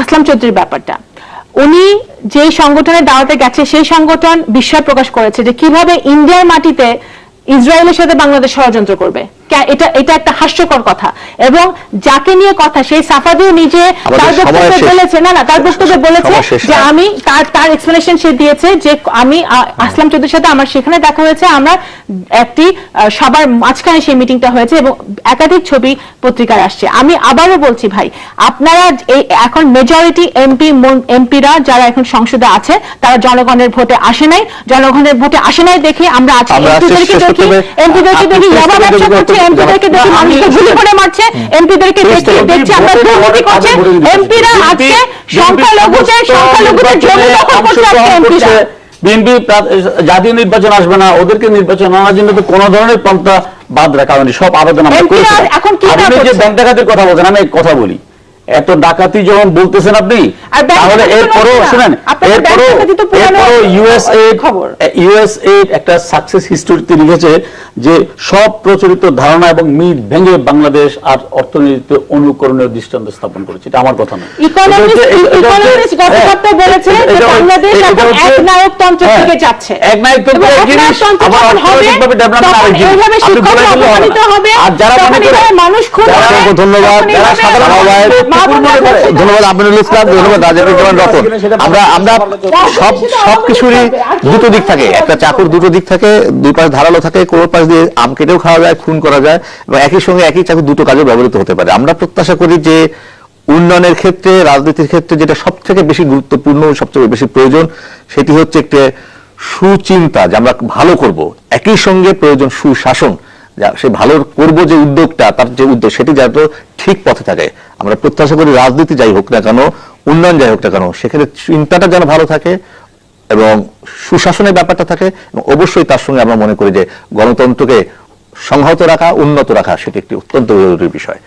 আসলাম চৌধুরীর ব্যাপারটা। উনি যে সংগঠনের দাওয়াতে গেছে, সেই সংগঠন বিস্ময় প্রকাশ করেছে যে কীভাবে ইন্ডিয়ার মাটিতে ইসরায়েলের সাথে বাংলাদেশ ষড়যন্ত্র করবে। এটা এটা একটা হাস্যকর কথা। এবং যাকে নিয়ে কথা সেই সাফাদিও নিজে তার বক্তব্যে বলেছে না না তার বক্তব্যে বলেছে যে আমি তার তার এক্সপ্লেনেশন সে দিয়েছে যে আমি আসলাম চৌধুরীর সাথে আমার সেখানে দেখা হয়েছে আমরা একটি সবার মাঝখানে সেই মিটিংটা হয়েছে এবং একাধিক ছবি পত্রিকায় আসছে। আমি আবারও বলছি ভাই আপনারা এই এখন মেজরিটি এমপি এমপিরা যারা এখন সংসদে আছে তারা জনগণের ভোটে আসে নাই। জনগণের ভোটে আসে নাই দেখে আমরা আজকে এমপিদেরকে দেখি ইয়াবা ব্যবসা করছে? এমপিদেরকে দেখি মানুষকে গুলি করে মারছে এমপিদেরকে শেষ দেখি দেখছি আমরা দুর্নীতি করছে। এমপিরা আজকে সংখ্যালঘুদের সংখ্যালঘুদের জমি দখল করছে আজকে এমপিরা বিএনপি জাতীয় নির্বাচন আসবে না ওদেরকে নির্বাচন আনার জন্য তো কোনো ধরনের পন্থা বাদ রাখা হয়নি। সব আবেদন আমরা করেছি আপনি যে ব্যাংক ডাকাতির কথা বলছেন আমি কথা বলি। এত ডাকাতি যখন বলতেছেন আপনি তাহলে এরপরও শুনেন এরপরও এরপরও ইউএস খবর। ইউএস একটা সাকসেস হিস্টোরিতে লিখেছে যে সব প্রচলিত ধারণা এবং মিথ ভেঙে বাংলাদেশ আর অর্থনীতিতে অনুকরণীয় দৃষ্টান্ত স্থাপন করেছে এটা আমার কথা নয় ইকোনমিস্ট এটা হচ্ছে- এটা হচ্ছে- ইকোনমিস্ট গত হ্যাঁ, বলেছে যে বাংলাদেশ এখন একনায়কতন্ত্রের হ্যাঁ, দিকে যাচ্ছে একনায়কতন্ত্র এক জিনিস, একনায়কতন্ত্র আবার অর্থনৈতিকভাবে development আরেক জিনিস। আপনি বলে দিলে হবে আর যারা মনে করে- মানুষ অসংখ্য ধন্যবাদ। যারা সাধারণ ধন্যবাদ আমিনুল ইসলাম ধন্যবাদ রতন। আমরা আমরা সব সব কিছুরই দুটো দিক থাকে। একটা চাকুর দুটো দিক থাকে দুই পাশ ধারালো থাকে কোনো পাশ দিয়ে আম কেটেও খাওয়া যায় খুন করা যায় এবং একই সঙ্গে একই চাকু দুটো কাজে ব্যবহৃত হতে পারে। আমরা প্রত্যাশা করি যে উন্নয়নের ক্ষেত্রে রাজনীতির ক্ষেত্রে যেটা সব থেকে বেশি গুরুত্বপূর্ণ সবচেয়ে বেশি প্রয়োজন সেটি হচ্ছে একটা সুচিন্তা যে আমরা ভালো করব। একই সঙ্গে প্রয়োজন সুশাসন। সে ভালো করব যে উদ্যোগটা, তার যে উদ্যোগ, সেটি যাতে ঠিক পথে থাকে। আমরা প্রত্যাশা করি রাজনীতি যাই হোক না কেন, উন্নয়ন যাই হোক না কেন, সেখানে চিন্তাটা যেন ভালো থাকে এবং সুশাসনের ব্যাপারটা থাকে এবং অবশ্যই তার সঙ্গে আমরা মনে করি যে গণতন্ত্রকে সংহত রাখা, উন্নত রাখা, সেটি একটি অত্যন্ত জরুরি বিষয়।